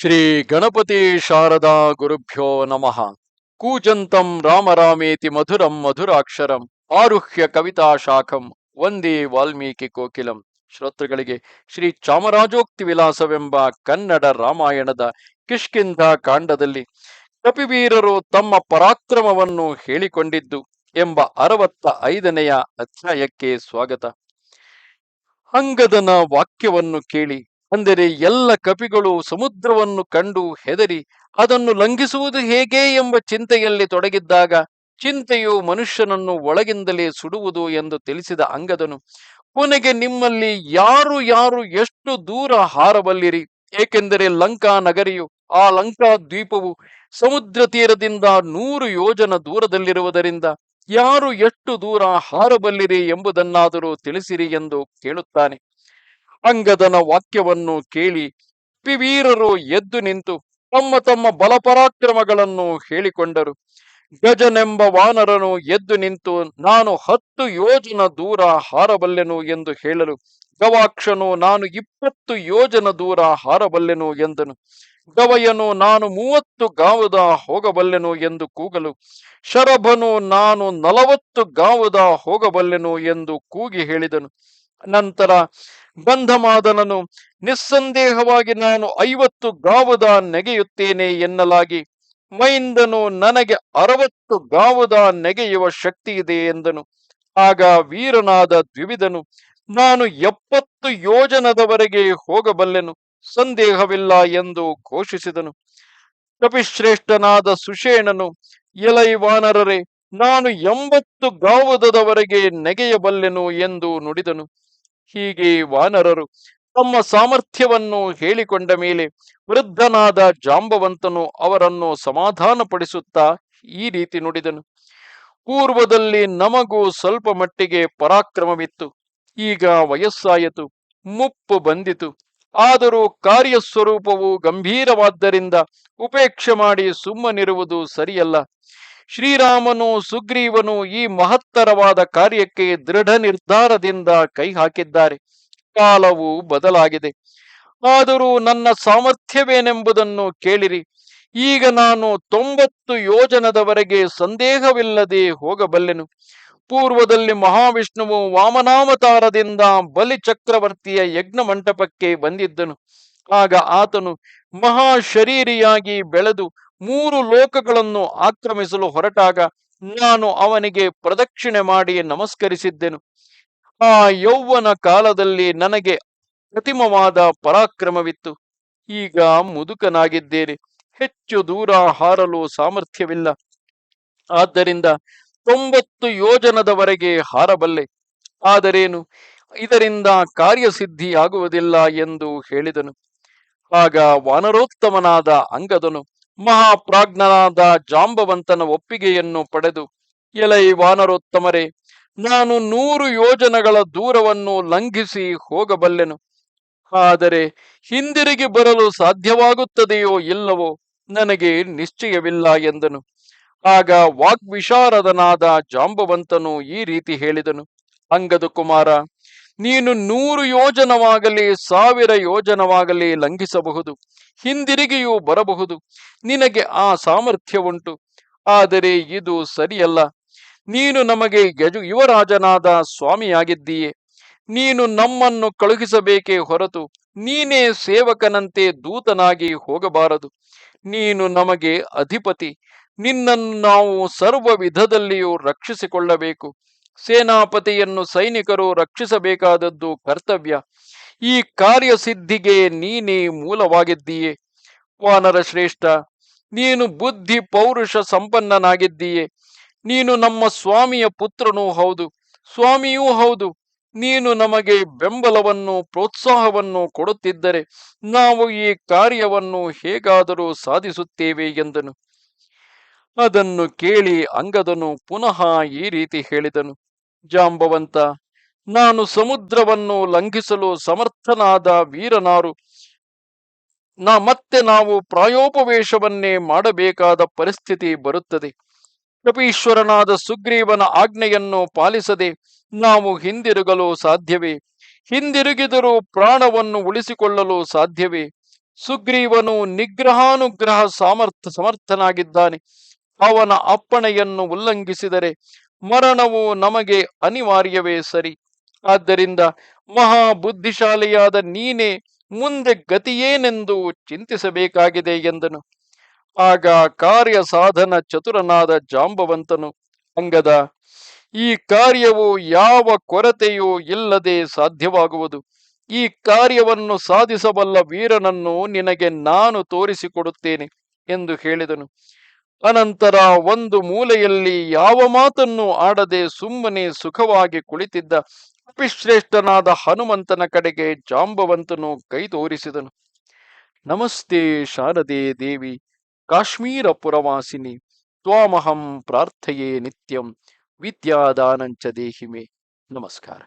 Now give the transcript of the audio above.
ಶ್ರೀ ಗಣಪತಿ ಶಾರದಾ ಗುರುಭ್ಯೋ ನಮಃ. ಕೂಜಂತಂ ರಾಮರಾಮೇತಿ ಮಧುರಂ ಮಧುರಾಕ್ಷರಂ ಆರುಹ್ಯ ಕವಿತಾ ಶಾಖಂ ವಂದೇ ವಾಲ್ಮೀಕಿ ಕೋಕಿಲಂ. ಶ್ರೋತೃಗಳಿಗೆ ಶ್ರೀ ಚಾಮರಾಜೋಕ್ತಿ ವಿಲಾಸವೆಂಬ ಕನ್ನಡ ರಾಮಾಯಣದ ಕಿಷ್ಕಿಂಧ ಕಾಂಡದಲ್ಲಿ ಕಪಿವೀರರು ತಮ್ಮ ಪರಾಕ್ರಮವನ್ನು ಹೇಳಿಕೊಂಡಿದ್ದು ಎಂಬ ಅರವತ್ತ ಐದನೆಯ ಅಧ್ಯಾಯಕ್ಕೆ ಸ್ವಾಗತ. ಅಂಗದನ ವಾಕ್ಯವನ್ನು ಕೇಳಿ ಅಂದರೆ ಎಲ್ಲ ಕಪಿಗಳು ಸಮುದ್ರವನ್ನು ಕಂಡು ಹೆದರಿ ಅದನ್ನು ಲಂಘಿಸುವುದು ಹೇಗೆ ಎಂಬ ಚಿಂತೆಯಲ್ಲಿ ತೊಡಗಿದ್ದಾಗ ಚಿಂತೆಯು ಮನುಷ್ಯನನ್ನು ಒಳಗಿಂದಲೇ ಸುಡುವುದು ಎಂದು ತಿಳಿಸಿದ ಅಂಗದನು, ಕೊನೆಗೆ ನಿಮ್ಮಲ್ಲಿ ಯಾರು ಯಾರು ಎಷ್ಟು ದೂರ ಹಾರಬಲ್ಲಿರಿ? ಏಕೆಂದರೆ ಲಂಕಾ ನಗರಿಯು, ಆ ಲಂಕಾ ದ್ವೀಪವು ಸಮುದ್ರ ತೀರದಿಂದ ನೂರು ಯೋಜನ ದೂರದಲ್ಲಿರುವುದರಿಂದ ಯಾರು ಎಷ್ಟು ದೂರ ಹಾರಬಲ್ಲಿರಿ ಎಂಬುದನ್ನಾದರೂ ತಿಳಿಸಿರಿ ಎಂದು ಕೇಳುತ್ತಾನೆ. ಅಂಗದನ ವಾಕ್ಯವನ್ನು ಕೇಳಿ ಪಿವೀರರು ಎದ್ದು ನಿಂತು ತಮ್ಮ ತಮ್ಮ ಬಲಪರಾಕ್ರಮಗಳನ್ನು ಹೇಳಿಕೊಂಡರು. ಗಜನೆಂಬ ವಾನರನು ಎದ್ದು ನಿಂತು, ನಾನು ಹತ್ತು ಯೋಜನ ದೂರ ಹಾರಬಲ್ಲೆನು? ಎಂದು ಹೇಳಲು, ಗವಾಕ್ಷನು, ನಾನು ಇಪ್ಪತ್ತು ಯೋಜನ ದೂರ ಹಾರಬಲ್ಲೆನು? ಎಂದನು. ಗವಯನು, ನಾನು ಮೂವತ್ತು ಗಾವದ ಹೋಗಬಲ್ಲೆನು? ಎಂದು ಕೂಗಲು, ಶರಭನು, ನಾನು ನಲವತ್ತು ಗಾವದ ಹೋಗಬಲ್ಲೆನು? ಎಂದು ಕೂಗಿ ಹೇಳಿದನು. ನಂತರ ಗಂಧಮಾದನನು, ನಿಸ್ಸಂದೇಹವಾಗಿ ನಾನು ಐವತ್ತು ಗಾವದ ನೆಗೆಯುತ್ತೇನೆ ಎನ್ನಲಾಗಿ, ಮೈಂದನು ನನಗೆ ಅರವತ್ತು ಗಾವದ ನೆಗೆಯುವ ಶಕ್ತಿ ಇದೆ ಎಂದನು. ಆಗ ವೀರನಾದ ದ್ವಿವಿಧನು, ನಾನು ಎಪ್ಪತ್ತು ಯೋಜನದವರೆಗೆ ಹೋಗಬಲ್ಲೆನು, ಸಂದೇಹವಿಲ್ಲ ಎಂದು ಘೋಷಿಸಿದನು. ಕಪಿಶ್ರೇಷ್ಠನಾದ ಸುಷೇಣನು, ಎಲೈ ವಾನರರೆ, ನಾನು ಎಂಬತ್ತು ಗಾವದವರೆಗೆ ನೆಗೆಯಬಲ್ಲೆನು ಎಂದು ನುಡಿದನು. ಹೀಗೆ ವಾನರರು ತಮ್ಮ ಸಾಮರ್ಥ್ಯವನ್ನು ಹೇಳಿಕೊಂಡ ಮೇಲೆ ವೃದ್ಧನಾದ ಜಾಂಬವಂತನು ಅವರನ್ನು ಸಮಾಧಾನಪಡಿಸುತ್ತಾ ಈ ರೀತಿ ನುಡಿದನು. ಪೂರ್ವದಲ್ಲಿ ನಮಗೂ ಸ್ವಲ್ಪ ಮಟ್ಟಿಗೆ ಪರಾಕ್ರಮವಿತ್ತು. ಈಗ ವಯಸ್ಸಾಯಿತು, ಮುಪ್ಪು ಬಂದಿತು. ಆದರೂ ಕಾರ್ಯಸ್ವರೂಪವು ಗಂಭೀರವಾದ್ದರಿಂದ ಉಪೇಕ್ಷೆ ಮಾಡಿ ಸುಮ್ಮನಿರುವುದು ಸರಿಯಲ್ಲ. ಶ್ರೀರಾಮನು, ಸುಗ್ರೀವನು ಈ ಮಹತ್ತರವಾದ ಕಾರ್ಯಕ್ಕೆ ದೃಢ ನಿರ್ಧಾರದಿಂದ ಕೈ ಹಾಕಿದ್ದಾರೆ. ಕಾಲವು ಬದಲಾಗಿದೆ. ಆದರೂ ನನ್ನ ಸಾಮರ್ಥ್ಯವೇನೆಂಬುದನ್ನು ಕೇಳಿರಿ. ಈಗ ನಾನು ತೊಂಬತ್ತು ಯೋಜನದವರೆಗೆ ಸಂದೇಹವಿಲ್ಲದೆ ಹೋಗಬಲ್ಲೆನು. ಪೂರ್ವದಲ್ಲಿ ಮಹಾವಿಷ್ಣುವು ವಾಮನಾವತಾರದಿಂದ ಬಲಿ ಚಕ್ರವರ್ತಿಯ ಯಜ್ಞ ಮಂಟಪಕ್ಕೆ ಬಂದಿದ್ದನು. ಆಗ ಆತನು ಮಹಾಶರೀರಿಯಾಗಿ ಬೆಳೆದು ಮೂರು ಲೋಕಗಳನ್ನು ಆಕ್ರಮಿಸಲು ಹೊರಟಾಗ ನಾನು ಅವನಿಗೆ ಪ್ರದಕ್ಷಿಣೆ ಮಾಡಿ ನಮಸ್ಕರಿಸಿದ್ದೆನು. ಆ ಯೌವನ ಕಾಲದಲ್ಲಿ ನನಗೆ ಪ್ರತಿಮವಾದ ಪರಾಕ್ರಮವಿತ್ತು. ಈಗ ಮುದುಕನಾಗಿದ್ದೇನೆ. ಹೆಚ್ಚು ದೂರ ಹಾರಲು ಸಾಮರ್ಥ್ಯವಿಲ್ಲ. ಆದ್ದರಿಂದ ತೊಂಬತ್ತು ಯೋಜನದವರೆಗೆ ಹಾರಬಲ್ಲೆ. ಆದರೇನು? ಇದರಿಂದ ಕಾರ್ಯಸಿದ್ಧಿಯಾಗುವುದಿಲ್ಲ ಎಂದು ಹೇಳಿದನು. ಆಗ ವಾನರೋತ್ತಮನಾದ ಅಂಗದನು ಮಹಾಪ್ರಾಜ್ಞನಾದ ಜಾಂಬವಂತನ ಒಪ್ಪಿಗೆಯನ್ನು ಪಡೆದು, ಎಲೈ ವಾನರೋತ್ತಮರೇ, ನಾನು ನೂರು ಯೋಜನಗಳ ದೂರವನ್ನು ಲಂಘಿಸಿ ಹೋಗಬಲ್ಲೆನು. ಆದರೆ ಹಿಂದಿರುಗಿ ಬರಲು ಸಾಧ್ಯವಾಗುತ್ತದೆಯೋ ಇಲ್ಲವೋ ನನಗೆ ನಿಶ್ಚಯವಿಲ್ಲ ಎಂದನು. ಆಗ ವಾಗ್ವಿಶಾರದನಾದ ಜಾಂಬವಂತನು ಈ ರೀತಿ ಹೇಳಿದನು. ಅಂಗದ ಕುಮಾರ ನೀನು ನೂರು ಯೋಜನವಾಗಲಿ, ಸಾವಿರ ಯೋಜನವಾಗಲಿ ಲಂಘಿಸಬಹುದು. ಹಿಂದಿರುಗಿಯೂ ಬರಬಹುದು. ನಿನಗೆ ಆ ಸಾಮರ್ಥ್ಯ ಉಂಟು ಆದರೆ ಇದು ಸರಿಯಲ್ಲ. ನೀನು ನಮಗೆ ಯಜು, ಯುವರಾಜನಾದ ಸ್ವಾಮಿಯಾಗಿದ್ದೀಯೆ. ನೀನು ನಮ್ಮನ್ನು ಕಳುಹಿಸಬೇಕೇ ಹೊರತು ನೀನೇ ಸೇವಕನಂತೆ ದೂತನಾಗಿ ಹೋಗಬಾರದು. ನೀನು ನಮಗೆ ಅಧಿಪತಿ. ನಿನ್ನನ್ನು ನಾವು ಸರ್ವ ವಿಧದಲ್ಲಿಯೂ ರಕ್ಷಿಸಿಕೊಳ್ಳಬೇಕು. ಸೇನಾಪತಿಯನ್ನು ಸೈನಿಕರು ರಕ್ಷಿಸಬೇಕಾದದ್ದು ಕರ್ತವ್ಯ. ಈ ಕಾರ್ಯಸಿದ್ಧಿಗೆ ನೀನೇ ಮೂಲವಾಗಿದ್ದೀಯೆ. ವಾನರ ಶ್ರೇಷ್ಠ, ನೀನು ಬುದ್ಧಿ ಪೌರುಷ ಸಂಪನ್ನನಾಗಿದ್ದೀಯೆ. ನೀನು ನಮ್ಮ ಸ್ವಾಮಿಯ ಪುತ್ರನೂ ಹೌದು. ಸ್ವಾಮಿಯೂ ಹೌದು. ನೀನು ನಮಗೆ ಬೆಂಬಲವನ್ನು ಪ್ರೋತ್ಸಾಹವನ್ನು ಕೊಡುತ್ತಿದ್ದರೆ ನಾವು ಈ ಕಾರ್ಯವನ್ನು ಹೇಗಾದರೂ ಸಾಧಿಸುತ್ತೇವೆ ಎಂದನು. ಅದನ್ನು ಕೇಳಿ ಅಂಗದನು ಪುನಃ ಈ ರೀತಿ ಹೇಳಿದನು. ಜಾಂಬವಂತ, ನಾನು ಸಮುದ್ರವನ್ನು ಲಂಘಿಸಲು ಸಮರ್ಥನಾದ ವೀರನಾರು. ನಾ ಮತ್ತೆ ನಾವು ಪ್ರಾಯೋಪವೇಶವನ್ನೇ ಮಾಡಬೇಕಾದ ಪರಿಸ್ಥಿತಿ ಬರುತ್ತದೆ. ಕಪೀಶ್ವರನಾದ ಸುಗ್ರೀವನ ಆಜ್ಞೆಯನ್ನು ಪಾಲಿಸದೆ ನಾವು ಹಿಂದಿರುಗಲು ಸಾಧ್ಯವೇ? ಹಿಂದಿರುಗಿದರೂ ಪ್ರಾಣವನ್ನು ಉಳಿಸಿಕೊಳ್ಳಲು ಸಾಧ್ಯವೇ? ಸುಗ್ರೀವನು ನಿಗ್ರಹಾನುಗ್ರಹ ಸಾಮರ್ಥ ಸಮರ್ಥನಾಗಿದ್ದಾನೆ. ಅವನ ಅಪ್ಪಣೆಯನ್ನು ಉಲ್ಲಂಘಿಸಿದರೆ ಮರಣವು ನಮಗೆ ಅನಿವಾರ್ಯವೇ ಸರಿ. ಆದ್ದರಿಂದ ಮಹಾ ಬುದ್ಧಿಶಾಲಿಯಾದ ನೀನೇ ಮುಂದೆ ಗತಿಯೇನೆಂದು ಚಿಂತಿಸಬೇಕಾಗಿದೆ ಎಂದನು. ಆಗ ಕಾರ್ಯ ಸಾಧನ ಚತುರನಾದ ಜಾಂಬವಂತನು ಅಂಗದ ಈ ಕಾರ್ಯವು ಯಾವ ಕೊರತೆಯೂ ಇಲ್ಲದೆ ಸಾಧ್ಯವಾಗುವುದು. ಈ ಕಾರ್ಯವನ್ನು ಸಾಧಿಸಬಲ್ಲ ವೀರನನ್ನು ನಿನಗೆ ನಾನು ತೋರಿಸಿಕೊಡುತ್ತೇನೆ ಎಂದು ಹೇಳಿದನು. ಅನಂತರ ಒಂದು ಮೂಲೆಯಲ್ಲಿ ಯಾವ ಮಾತನ್ನು ಆಡದೆ ಸುಮ್ಮನೆ ಸುಖವಾಗಿ ಕುಳಿತಿದ್ದ ಅಪಿಶ್ರೇಷ್ಠನಾದ ಹನುಮಂತನ ಕಡೆಗೆ ಜಾಂಬವಂತನು ಕೈ ತೋರಿಸಿದನು. ನಮಸ್ತೆ ಶಾರದೆ ದೇವಿ ಕಾಶ್ಮೀರ ಪುರವಾಸಿನಿ ತ್ವಾಮಹಂ ಪ್ರಾರ್ಥೆಯೇ ನಿತ್ಯಂ, ವಿದ್ಯಾದಾನಂಚ ದೇಹಿಮೆ. ನಮಸ್ಕಾರ.